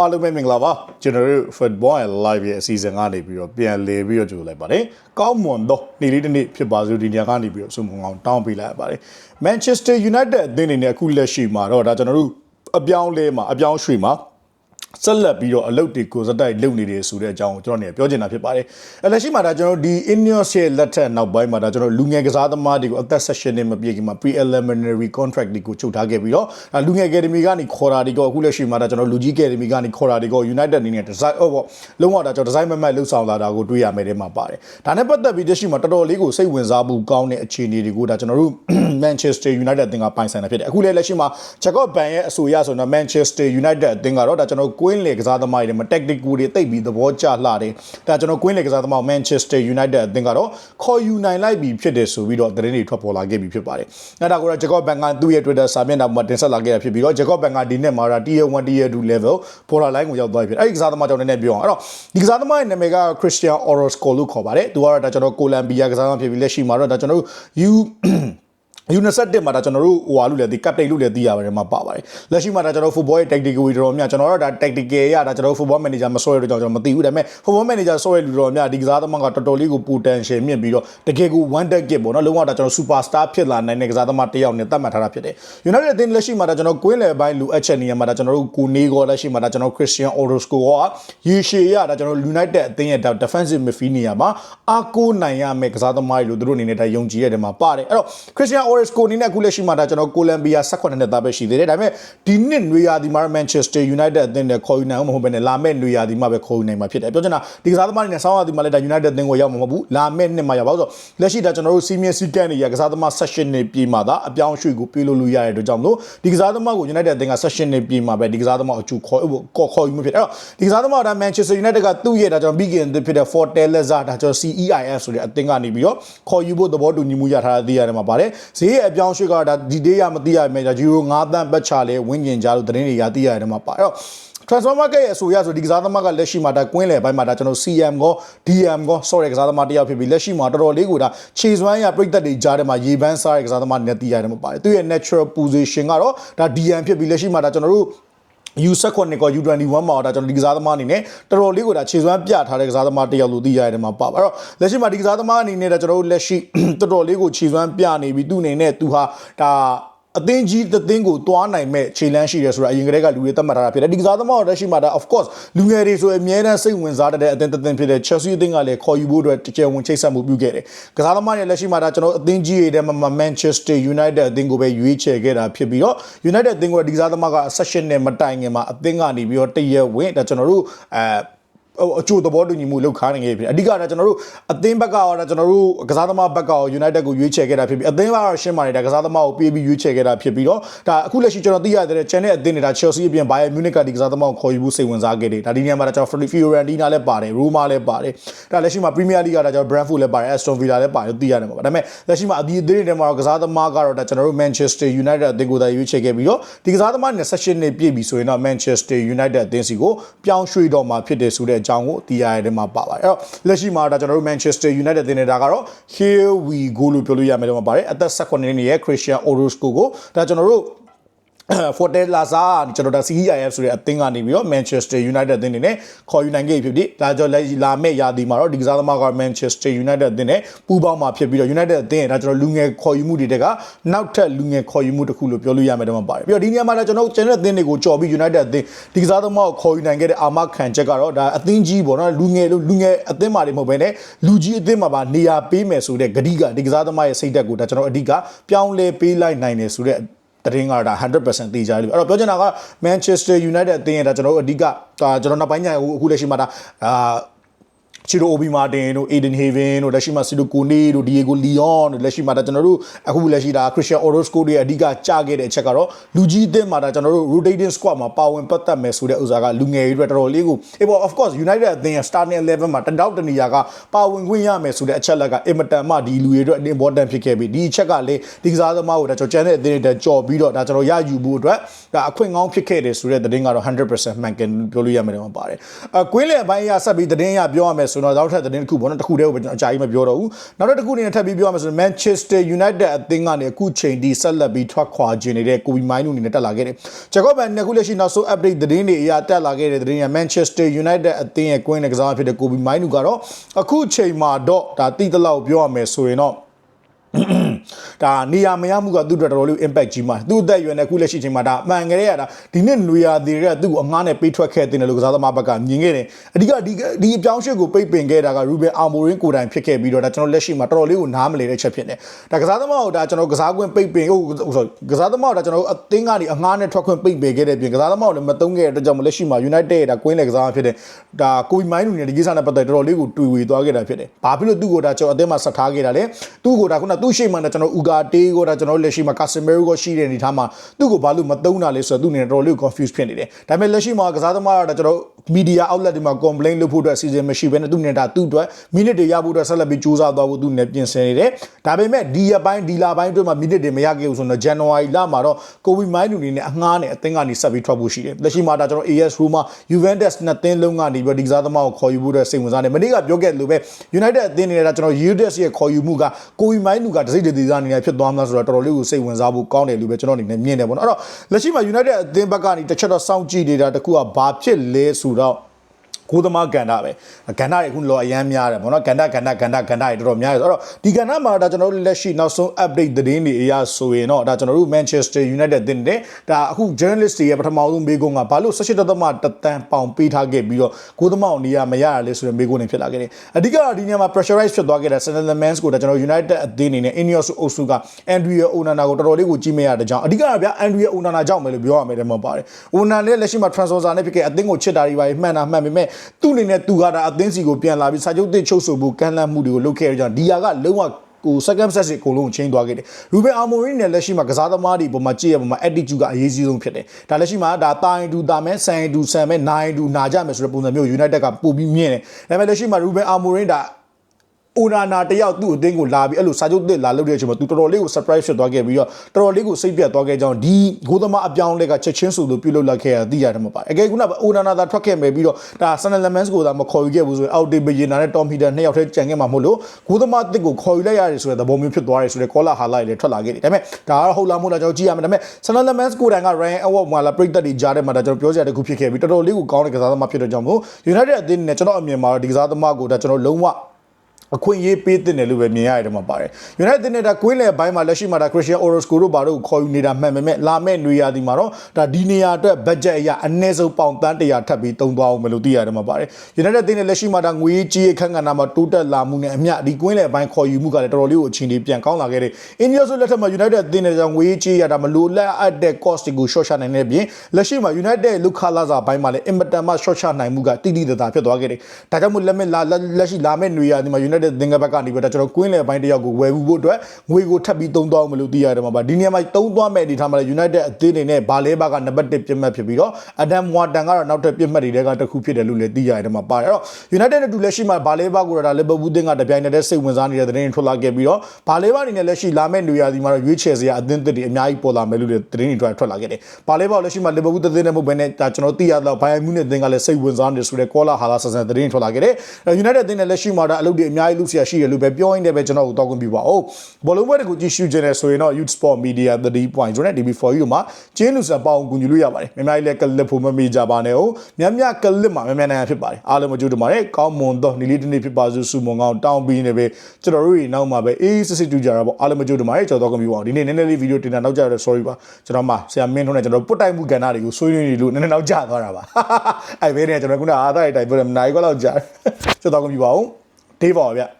အားလုံးပဲမင်္ဂလာပါကျွန်တော်တို့ Football and Live ရဲ့အစီအစဉ်ကနေပြီးတော့ပြန်လည်ပြီးတော့ကြိုလိုက်ပါတယ်ကောင်းမွန်သောနေ့လေးတစ်နေ့ဖြစ်ပါစို့ဒီညကနေပြီးတော့ဆုမွန်အောင်တောင်းပေးလိုက်ရပါတယ် Manchester United အသင်းအနေနဲ့အခုလက်ရှိမှာတော့ဒါကျွန်တော်တို့အပြောင်းလဲမှာအပြောင်းရွှေ့မှာ ဆက်လက်ပြီးတော့အလုပ်တွေကိုစတိုက်လုပ်နေတယ်ဆိုတဲ့အကြောင်းကိုကျွန်တော်နေပြောချင်တာဖြစ်ပါတယ်။အဲလက်ရှိမှာဒါကျွန်တော်ဒီ Ineos ရဲ့လက်ထက်နောက်ပိုင်းမှာဒါကျွန်တော်လူငယ်ကစားသမားတွေကိုအသက် session နဲ့မပြည့်ခင်မှာ preliminary contract တွေကိုချုပ်ထားခဲ့ပြီးတော့ဒါလူငယ် academy ကနေခေါ်တာတွေကိုအခုလက်ရှိမှာဒါကျွန်တော်လူကြီး academy ကနေခေါ်တာတွေကို United အနေနဲ့ design ဟောပေါ့လုံးဝဒါကျွန်တော် design မမတ်လှုပ်ဆောင်လာတာကိုတွေ့ရမယ်တဲ့မှာပါတယ်။ဒါနဲ့ပတ်သက်ပြီးတက်ရှိမှာတော်တော်လေးကိုစိတ်ဝင်စားမှုကောင်းတဲ့အခြေအနေတွေကိုဒါကျွန်တော်တို့ Manchester United အသင်းကပိုင်ဆိုင်တာဖြစ်တယ်။အခုလည်းလက်ရှိမှာ Jacob Ban ရဲ့အဆိုအရဆိုတော့ Manchester United အသင်းကတော့ဒါကျွန်တော်ကွင်းလေကစားသမားတွေမှာ tactical တွေတိတ်ပြီးသဘောကျလှတယ်။ဒါကျွန်တော်ကွင်းလေကစားသမား Manchester United အသင်းကတော့ခေါ်ယူနိုင်လိုက်ပြီဖြစ်တယ်ဆိုပြီးတော့သတင်းတွေထွက်ပေါ်လာခဲ့ပြီဖြစ်ပါတယ်။အဲဒါကိုတော့ Jacob Ban ကသူ့ရဲ့ Twitter စာမျက်နှာမှာတင်ဆက်လာခဲ့တာဖြစ်ပြီးတော့ Jacob Ban ကဒီနေ့မှာဒါ Tier 1 Tier 2 level borderline ကိုရောက်သွားပြီဖြစ်။အဲဒီကစားသမားကြောင့်လည်းပြောအောင်။အဲ့တော့ဒီကစားသမားရဲ့နာမည်က Christian Orozco လို့ခေါ်ပါတယ်။သူကတော့ဒါကျွန်တော်ကိုလံဘီယာကစားသမားဖြစ်ပြီးလက်ရှိမှာတော့ဒါကျွန်တော်တို့ U ယူ21 မှာဒါကျွန်တော်တို့ဟိုဟာလို့လည်းဒီ captain လို့လည်းသိရပါတယ်မှာပါပါတယ်လက်ရှိမှာဒါကျွန်တော် football ရဲ့ tactical တွေတော်တော်များကျွန်တော်တို့ဒါ tactical ရဒါကျွန်တော် football manager မဆွဲရတဲ့ကြောင့်ကျွန်တော်မသိဘူးဒါပေမဲ့ football manager ဆွဲရလူတော်များဒီကစားသမားကတော်တော်လေးကို potential မြင့်ပြီးတော့တကယ်ကို one deck kit ပေါ့နော်လုံးဝဒါကျွန်တော် super star ဖြစ်လာနိုင်တဲ့ကစားသမားတစ်ယောက်နဲ့သတ်မှတ်ထားတာဖြစ်တယ် United အသင်းလက်ရှိမှာဒါကျွန်တော်ကွင်းလယ်ပိုင်းလူအပ်ချက်နေရမှာဒါကျွန်တော်တို့ကိုနေကောလက်ရှိမှာဒါကျွန်တော် Christian Orozco ကရေရှည်ရဒါကျွန်တော် United အသင်းရဲ့ defensive midfield နေရာမှာအားကိုးနိုင်ရမယ့်ကစားသမားတွေလို့သူတို့အနေနဲ့ဒါယုံကြည်ရတယ်မှာပါတယ်အဲ့တော့ Christian Orozco အနေနဲ့အခုလက်ရှိမှာဒါကျွန်တော်ကိုလံဘီယာ18နှစ်သားပဲရှိသေးတယ်ဒါပေမဲ့ဒီနှစ်နွေရာသီမှာ Manchester United အသင်းနဲ့ခေါ်ယူနိုင်အောင်မဟုတ်ဘဲနဲ့လာမယ့်နွေရာသီမှာပဲခေါ်ယူနိုင်မှာဖြစ်တယ်ပြောချင်တာဒီကစားသမားတွေနဲ့ဆောင်းရာသီမှာလည်းဒါ United အသင်းကိုရောက်မှာမဟုတ်ဘူးလာမယ့်နှစ်မှာရောက်ပါဆိုလက်ရှိဒါကျွန်တော်တို့စီမီယံစီကန်တွေရကစားသမား16နှစ်ပြည့်မှာဒါအပြောင်းရွှေ့ကိုပြေးလို့လို့ရတဲ့အတွက်ကြောင့်မလို့ဒီကစားသမားကို United အသင်းက16နှစ်ပြည့်မှာပဲဒီကစားသမားအကျူခေါ်ခေါ်ခေါ်ယူမှုဖြစ်တယ်အဲ့တော့ဒီကစားသမားဒါ Manchester United ကသူ့ရဲ့ဒါကျွန်တော် big in ဖြစ်တဲ့ Fortaleza ဒါကျွန်တော် CEIF ဆိုတဲ့အသင်းကနေပြီးတော့ခေါ်ယူဖို့သဘောတူညီမှုရထားတဲ့သိရတယ်မှာပါတယ်ဈေးရဲ့အပြောင်းရွှေ့ကဒါဒီ day ရမသိရမယ်ဒါယူရို9တန်းပတ်ချလဲဝင်းကျင်ကြလို့သတင်းတွေရသိရတယ်မှာပါအဲ့တော့ transfer market ရဲ့အဆိုအရဆိုဒီကစားသမားကလက်ရှိမှာဒါကွင်းလယ်ပိုင်းမှာဒါကျွန်တော် CM ကော DM ကော sorry ကစားသမားတယောက်ဖြစ်ပြီးလက်ရှိမှာတော်တော်လေးကိုဒါခြေစွမ်းရပြိသက်တွေကြားထဲမှာရေပန်းစားတဲ့ကစားသမားနဲ့သိရတယ်မှာပါတယ်သူရဲ့ natural position ကတော့ဒါ DM ဖြစ်ပြီးလက်ရှိမှာဒါကျွန်တော်တို့ U19 ကော U21 မှာဒါကျွန်တော်ဒီကစားသမားအနေနဲ့တော်တော်လေးကိုဒါခြေစွမ်းပြထားတဲ့ကစားသမားတစ်ယောက်လို့သိရတယ်မှာပါပါအဲ့တော့လက်ရှိမှာဒီကစားသမားအနေနဲ့ဒါကျွန်တော်တို့လက်ရှိတော်တော်လေးကိုခြေစွမ်းပြနေပြီသူ့အနေနဲ့သူဟာဒါ အသင်းကြီးသသင်းကိုတွားနိုင်မဲ့ခြေလန်းရှိတယ်ဆိုတာအရင်ကတည်းကလူတွေသတ်မှတ်ထားတာဖြစ်တယ်ဒီကစားသမားတော့လက်ရှိမှာဒါ of course လူငယ်တွေဆိုအများတန်းစိတ်ဝင်စားတဲ့အသင်းသသင်းဖြစ်တဲ့ Chelsea အသင်းကလည်းခေါ်ယူဖို့အတွက်တကြံဝင်ချိတ်ဆက်မှုပြုခဲ့တယ်ကစားသမားတွေလက်ရှိမှာဒါကျွန်တော်အသင်းကြီးတွေထဲမှာ Manchester United အသင်းကိုပဲရွေးချယ်ခဲ့တာဖြစ်ပြီးတော့ United အသင်းကဒီကစားသမားက session နဲ့မတိုင်ခင်မှာအသင်းကနေပြီးတော့တရက်ဝင်ဒါကျွန်တော်တို့အဲဟို အချို့သဘောတူညီမှုလောက်ခါနေခဲ့ပြီအဓိကတော့ကျွန်တော်တို့အသင်းဘက်ကရောကျွန်တော်တို့ကစားသမားဘက်ကရော United ကိုရွေးချယ်ခဲ့တာဖြစ်ပြီးအသင်းကတော့ရှင်းပါနေတာကစားသမားကိုပြေးပြီးရွေးချယ်ခဲ့တာဖြစ်ပြီးတော့ဒါအခုလက်ရှိကျွန်တော်သိရတဲ့ channel အသင်းတွေဒါ Chelsea အပြင် Bayern Munich ကဒီကစားသမားကိုခေါ်ယူဖို့စိတ်ဝင်စားခဲ့တယ်ဒါဒီနေရာမှာဒါကျွန်တော် Fiorentina လည်းပါတယ် Roma လည်းပါတယ်ဒါလက်ရှိမှာ Premier League ကဒါကျွန်တော် Brentford လည်းပါတယ် Aston Villa လည်းပါတယ်သိရတယ်မှာပါဒါပေမဲ့လက်ရှိမှာအဒီအသင်းတွေမှာကစားသမားကတော့ဒါကျွန်တော်တို့ Manchester United အသင်းကိုသာရွေးချယ်ခဲ့ပြီးတော့ဒီကစားသမားနဲ့ session နဲ့ပြည့်ပြီဆိုရင်တော့ Manchester United အသင်းစီကိုပြောင်းရွှေ့တော့မှာဖြစ်တယ်ဆိုတဲ့အကြောင်းကိုသိရတယ်ထဲမှာပါပါတယ်အဲ့တော့လက်ရှိမှာဒါကျွန်တော်တို့ Manchester United တင်နေတာကတော့ here we go လို့ပြောလို့ရမယ်တော့မှာပါတယ်အသက်18နှစ်ရဲ့ Christian Orozco ကိုဒါကျွန်တော်တို့ Fortel Laza ကျွန်တော်ဒါ CEIF ဆိုတဲ့အသင်းကနေပြီးတော့ Manchester United အသင်းနေနဲ့ခေါ်ယူနိုင်ခဲ့ဖြစ်ပြီးဒါကြောင့်လက်လာမဲ့ရာသီမှာတော့ဒီကစားသမားက Manchester United အသင်းနဲ့ပူးပေါင်းမှာဖြစ်ပြီးတော့ United အသင်းရဲ့ဒါကျွန်တော်လူငယ်ခေါ်ယူမှုတွေတကနောက်ထပ်လူငယ်ခေါ်ယူမှုတစ်ခုလို့ပြောလို့ရမယ်တော့မှာပါတယ်ပြီးတော့ဒီနေရာမှာလည်းကျွန်တော်ကျန်တဲ့အသင်းတွေကိုကြော်ပြီး United အသင်းဒီကစားသမားကိုခေါ်ယူနိုင်ခဲ့တဲ့အာမခံချက်ကတော့ဒါအသင်းကြီးပေါ့နော်လူငယ်လူငယ်အသင်းမှာတွေမဟုတ်ဘဲနဲ့လူကြီးအသင်းမှာပါနေရာပေးမယ်ဆိုတဲ့ဂတိကဒီကစားသမားရဲ့စိတ်ဓာတ်ကိုဒါကျွန်တော်အဓိကပြောင်းလဲပေးလိုက်နိုင်တယ်ဆိုတဲ့ တရင်ကတော့ဒါ100%တေးကြလိမ့်မယ်အဲ့တော့ပြောချင်တာက Manchester United အသင်းရဲ့ဒါကျွန်တော်တို့အဓိကဒါကျွန်တော်နောက်ပိုင်းညအခုလက်ရှိမှာဒါအာ ချီရိုအိုဘီမာတင်တို့အေဒင်ဟေဗင်တို့လက်ရှိမှာစီလိုကိုနေတို့ဒီယေဂိုလီယွန်တို့လက်ရှိမှာဒါကျွန်တော်တို့အခုလက်ရှိဒါခရစ်စတီယန်အိုရိုစကိုတွေအဓိကကြားခဲ့တဲ့အချက်ကတော့လူကြီးအသင်းမှာဒါကျွန်တော်တို့ rotating squad မှာပါဝင်ပတ်သက်မယ်ဆိုတဲ့ဥစ္စာကလူငယ်တွေတော်တော်လေးကိုအေးပေါ့ of course United အသင်းရဲ့ starting 11မှာတတောက်တနေရာကပါဝင်ခွင့်ရမယ်ဆိုတဲ့အချက်လက်ကအင်မတန်မှဒီလူတွေအတွက် important ဖြစ်ခဲ့ပြီဒီအချက်ကလည်းဒီကစားသမားကိုဒါကျွန်တော်ကျန်တဲ့အသင်းတွေကြော်ပြီးတော့ဒါကျွန်တော်ရယူဖို့အတွက်ဒါအခွင့်ကောင်းဖြစ်ခဲ့တယ်ဆိုတဲ့သတင်းကတော့100%မှန်ကန်ပြောလို့ရမယ်တော့ပါတယ်အကွင်းလေအပိုင်းအရဆက်ပြီးသတင်းရပြောရမယ်ဆိုဆိုတော့နောက်ထပ်သတင်းတစ်ခုပေါ့နော်တစ်ခုတည်းကိုပဲကျွန်တော်အကြာကြီးမပြောတော့ဘူးနောက်ထပ်တစ်ခုအနေနဲ့ထပ်ပြီးပြောရမယ်ဆိုရင် Manchester United အသင်းကနေအခုချိန်ထိဆက်လက်ပြီးထွက်ခွာခြင်းနေတဲ့ကိုဘီမိုင်းနူအနေနဲ့တက်လာခဲ့တယ်ဂျကော့ဘန်နှစ်ခုလက်ရှိနောက်ဆုံး update သတင်းတွေအရတက်လာခဲ့တဲ့သတင်းက Manchester United အသင်းရဲ့ကွင်းနဲ့ကစားဖြစ်တဲ့ကိုဘီမိုင်းနူကတော့အခုချိန်မှာတော့ဒါတိတလောက်ပြောရမယ်ဆိုရင်တော့ ဒါနေရာမရမှုကသူ့အတွက်တော်တော်လေး impact ကြီးမှာသူ့အသက်အရွယ်နဲ့အခုလက်ရှိချိန်မှာဒါအမှန်ကလေးရတာဒီနှစ်နွေရာသီတွေကသူ့ကိုအငှားနဲ့ပေးထွက်ခဲ့တဲ့လို့ကစားသမားဘက်ကမြင်ခဲ့တယ်အဓိကဒီဒီအပြောင်းအရွှေ့ကိုပိတ်ပင်ခဲ့တာက Ruben Amorim ကိုယ်တိုင်ဖြစ်ခဲ့ပြီးတော့ဒါကျွန်တော်လက်ရှိမှာတော်တော်လေးကိုနားမလည်တဲ့ချက်ဖြစ်နေဒါကစားသမားကိုဒါကျွန်တော်ကစားခွင့်ပိတ်ပင်ဟုတ်ဆိုကစားသမားကိုဒါကျွန်တော်အသင်းကနေအငှားနဲ့ထွက်ခွင့်ပိတ်ပင်ခဲ့တဲ့ပြင်ကစားသမားကိုလည်းမတုံးခဲ့တဲ့အတွက်ကြောင့်လက်ရှိမှာ United ရဲ့ဒါကွင်းလေကစားဖြစ်တဲ့ဒါကိုဘီမိုင်းနူနဲ့ဒီကိစ္စနဲ့ပတ်သက်တော်တော်လေးကိုတွေ့ဝေသွားခဲ့တာဖြစ်တယ်ဘာဖြစ်လို့သူ့ကိုဒါကျွန်တော်အသင်းမှာဆက်ထားခဲ့တာလဲသူ့ကိုဒါခုနသူ့ရှိမှနဲ့ကျွန်တော်ဥကာတေးကိုဒါကျွန်တော်လက်ရှိမှာ Casemiro ကိုရှိတဲ့အနေထားမှာသူ့ကိုဘာလို့မတုံးတာလဲဆိုတော့သူ့အနေနဲ့တော်တော်လေး confuse ဖြစ်နေတယ်ဒါပေမဲ့လက်ရှိမှာကစားသမားကဒါကျွန်တော် media outlet တွေမှာ complain လုပ်ဖို့အတွက်အစီအစဉ်မရှိဘဲနဲ့သူ့အနေနဲ့ဒါသူ့အတွက် minute တွေရဖို့အတွက်ဆက်လက်ပြီးစူးစမ်းသွားဖို့သူ့အနေနဲ့ပြင်ဆင်နေတယ်ဒါပေမဲ့ဒီရက်ပိုင်းဒီလပိုင်းအတွင်းမှာ minute တွေမရခဲ့ဘူးဆိုတော့ January လမှာတော့ Kobe Mainoo အနေနဲ့အငှားနဲ့အသင်းကနေဆက်ပြီးထွက်ဖို့ရှိတယ်လက်ရှိမှာဒါကျွန်တော် AS Roma Juventus နှစ်သင်းလုံးကနေပြီးဒီကစားသမားကိုခေါ်ယူဖို့အတွက်စိတ်ဝင်စားနေမနေ့ကပြောခဲ့လို့ပဲ United အသင်းအနေနဲ့ဒါကျွန်တော် Juventus ရဲ့ခေါ်ယူမှုက Kobe Mainoo ကတစိမ့်တည်သားအနေနဲ့ဖြစ်သွားမလားဆိုတော့တော်တော်လေးကိုစိတ်ဝင်စားဖို့ကောင်းတယ်လို့ပဲကျွန်တော်အနေနဲ့မြင်တယ်ပေါ့နော်အဲ့တော့လက်ရှိမှာ United အသင်းဘက်ကနေတစ်ချက်တော့စောင့်ကြည့်နေတာတခုကဘာဖြစ်လဲဆိုတော့ ကိုသမားကန္တာပဲကန္တာတွေအခုလောအရန်များတယ်ဗောနော်ကန္တာကန္တာကန္တာကန္တာတွေတော်တော်များတယ်အဲ့တော့ဒီကန္တာမှာဒါကျွန်တော်တို့လက်ရှိနောက်ဆုံး update သတင်းတွေအရဆိုရင်တော့ဒါကျွန်တော်တို့ Manchester United တင်တယ်ဒါအခု journalist တွေရဲ့ပထမဆုံးမေးခွန်းကဘာလို့18တသမတတန်ပေါင်ပေးထားခဲ့ပြီးတော့ကိုသမားအောင်နေရမရရလဲဆိုတဲ့မေးခွန်းတွေဖြစ်လာခဲ့တယ်အဓိကတော့ဒီနေရာမှာ pressurize ဖြစ်သွားခဲ့တဲ့ Sunderland ကိုဒါကျွန်တော် United အသင်းအနေနဲ့ Ineos အုပ်စုက Andrea Onana ကိုတော်တော်လေးကိုကြီးမရတဲ့ကြောင့်အဓိကကဗျာ Andrea Onana ကြောင့်ပဲလို့ပြောရမယ်တယ်မပါတယ် Onana လည်းလက်ရှိမှာ transfer နဲ့ဖြစ်ခဲ့အသင်းကိုချစ်တာတွေပါမှန်တာမှန်ပေမဲ့သူ့အနေနဲ့သူကဒါအသင်းစီကိုပြန်လာပြီးစာချုပ်သစ်ချုပ်ဆိုဖို့ကမ်းလှမ်းမှုတွေကိုလုပ်ခဲ့ရကြဒီဟာကလုံးဝကို second set အကုန်လုံးချင်းသွားခဲ့တယ်။ Ruben Amorim နဲ့လက်ရှိမှာကစားသမားတွေပုံမှာကြည့်ရပုံမှာ attitude ကအရေးကြီးဆုံးဖြစ်တယ်။ဒါလက်ရှိမှာဒါတိုင်းတူတာမဲဆန်တူဆန်မဲနိုင်တူနာကြမယ်ဆိုတဲ့ပုံစံမျိုး United ကပို့ပြီးမြင်တယ်။ဒါပေမဲ့လက်ရှိမှာ Ruben Amorim ဒါ အိုနာနာတယောက်သူ့အတင်းကိုလာပြီးအဲ့လိုစာချုပ်သစ်လာလုပ်တဲ့အချိန်မှာသူတော်တော်လေးကို surprise ဖြစ်သွားခဲ့ပြီးတော့တော်တော်လေးကိုစိတ်ပြတ်သွားခဲ့ကြောင်းဒီဂိုးသမားအပြောင်းလဲကချက်ချင်းဆိုလို့ပြုလုပ်လိုက်ခဲ့ရသိရတယ်မှာပါအကယ်ခုနကအိုနာနာသာထွက်ခဲ့မယ်ပြီးတော့ဒါ Sunderland Lemans ကိုသာမခေါ်ယူခဲ့ဘူးဆိုရင်အောက်တေဘယနာနဲ့ Tom Heaton နှစ်ယောက်တည်းကြံခဲ့မှာမဟုတ်လို့ဂိုးသမားတစ်ကိုခေါ်ယူလိုက်ရတယ်ဆိုတဲ့သဘောမျိုးဖြစ်သွားတယ်ဆိုတဲ့ caller highlight လည်းထွက်လာခဲ့တယ်ဒါပေမဲ့ဒါကတော့ဟုတ်လားမဟုတ်လားကျွန်တော်ကြည့်ရမယ်ဒါပေမဲ့ Sunderland Lemans ကိုတိုင်က Ryan Award မှာလာပြိတက်တွေကြားထဲမှာဒါကျွန်တော်ပြောစရာတခုဖြစ်ခဲ့ပြီးတော်တော်လေးကိုကောင်းတဲ့ကစားသမားဖြစ်တဲ့ကြောင့်မို့ United အသင်းနဲ့ကျွန်တော်အမြင်မှာဒီကစားသမားကိုဒါကျွန်တော်လုံးဝ အခွင့်အရေးပေးတဲ့တယ်လို့ပဲမြင်ရတယ်ဒီမှာပါတယ် United နဲ့ဒါကွင်းလေဘိုင်းမှာလက်ရှိမှာဒါ Christian Orozco တို့ဘာတို့ခေါ်ယူနေတာမှန်ပေမဲ့လာမဲ့နွေရာသီမှာတော့ဒါဒီနေရာအတွက် budget အရအနည်းဆုံးပေါင်တန်း100ထပ်ပြီးတုံးသွားအောင်မလို့သိရတယ်မှာပါတယ် United တင်းနဲ့လက်ရှိမှာဒါငွေကြီးအခန်းကဏ္ဍမှာတိုးတက်လာမှုနဲ့အမျှဒီကွင်းလေဘိုင်းခေါ်ယူမှုကလည်းတော်တော်လေးကိုအချိန်ကြီးပြန်ကောင်းလာခဲ့တယ် Ineos လက်ထက်မှာ United တင်းနဲ့ကြောင့်ငွေကြီးရတာမလို့လက်အပ်တဲ့ cost ကို short ချနိုင်တဲ့ပြင်လက်ရှိမှာ United လုခလာစာဘိုင်းမှာလည်းအင်မတန်မှ short ချနိုင်မှုကတိတိတသားဖြစ်သွားခဲ့တယ်ဒါကြောင့်မို့လက်မဲ့လက်ရှိလာမဲ့နွေရာသီမှာ United သင်္ကဘက်ကနေပြီးတော့ကျွန်တော်ကွင်းလေပိုင်းတယောက်ကိုဝယ်ဘူးဖို့အတွက်ငွေကိုထပ်ပြီးသုံးသွားအောင်မလို့သိရတယ်မှာပါဒီနေရာမှာသုံးသွားမဲ့ဒီထားမှာ United အသင်းတွေနဲ့ဘာလဲဘာကနံပါတ်1ပြစ်မှတ်ဖြစ်ပြီးတော့ Adam Wharton ကတော့နောက်ထပ်ပြစ်မှတ်တွေကတစ်ခုဖြစ်တယ်လို့လည်းသိရတယ်မှာပါတယ်အဲ့တော့ United နဲ့တူလက်ရှိမှာဘာလဲဘာကိုတော့ဒါ Liverpool တင်းကတပြိုင်နက်တည်းစိတ်ဝင်စားနေတဲ့သတင်းထွက်လာခဲ့ပြီးတော့ဘာလဲဘာအနေနဲ့လက်ရှိလာမဲ့နွေရာသီမှာတော့ရွေးချယ်စရာအသင်းသစ်တွေအများကြီးပေါ်လာမယ်လို့လည်းသတင်းတွေထွက်လာခဲ့တယ်ဘာလဲဘာလက်ရှိမှာ Liverpool သင်းနဲ့မဟုတ်ဘဲနဲ့ဒါကျွန်တော်သိရတော့ Bayern Munich သင်းကလည်းစိတ်ဝင်စားနေဆိုတဲ့ Caller ဟာလာဆန်ဆန်သတင်းထွက်လာခဲ့တယ် United သင်းနဲ့လက်ရှိမှာဒါအလုပ်တွေအများကြီးလုပ်ဆရာရှိတယ်လို့ပဲပြောရင်းနဲ့ပဲကျွန်တော်တို့တောက်ခွင့်ပြပါဦးဘောလုံးပွဲတွေကိုကြည့်ရှုခြင်းနဲ့ဆိုရင်တော့ Youth Sport Media 30.0နဲ့ DB4U တို့မှာကျင်းလူစံပေါအောင်ကူညီလို့ရပါတယ်မြန်မာကြီးလည်းကလစ်ဖို့မမေ့ကြပါနဲ့ဟုတ်မြတ်မြတ်ကလစ်မှာမြတ်မြတ်နိုင်ဖြစ်ပါတယ်အားလုံးမကြိုးတပါတယ်ကောင်းမွန်သောနေ့လေးတစ်နေ့ဖြစ်ပါစုစုမွန်ကောင်းတောင်းပြီးနေပဲကျွန်တော်တို့တွေနောက်မှာပဲအေးစစ်စစ်တူကြတာပေါ့အားလုံးမကြိုးတပါတယ်ကျွန်တော်တော့ကွန်ပျူတာဒီနေ့နည်းနည်းလေးဗီဒီယိုတင်တာနောက်ကြရတဲ့ sorry ပါကျွန်တော်မှဆရာမင်းထွန်းနဲ့ကျွန်တော်ပုတ်တိုက်မှုကဏ္ဍတွေကိုဆွေးနွေးနေလို့နည်းနည်းနောက်ကျသွားတာပါအဲ့ဘဲနဲ့ကျွန်တော်ခုနအားသားတွေတိုင်ပြောတယ်နိုင်ခွက်လောက်ကြာကျွန်တော်ကွန်ပျူတာအောင်ဒေးပါ ဗျ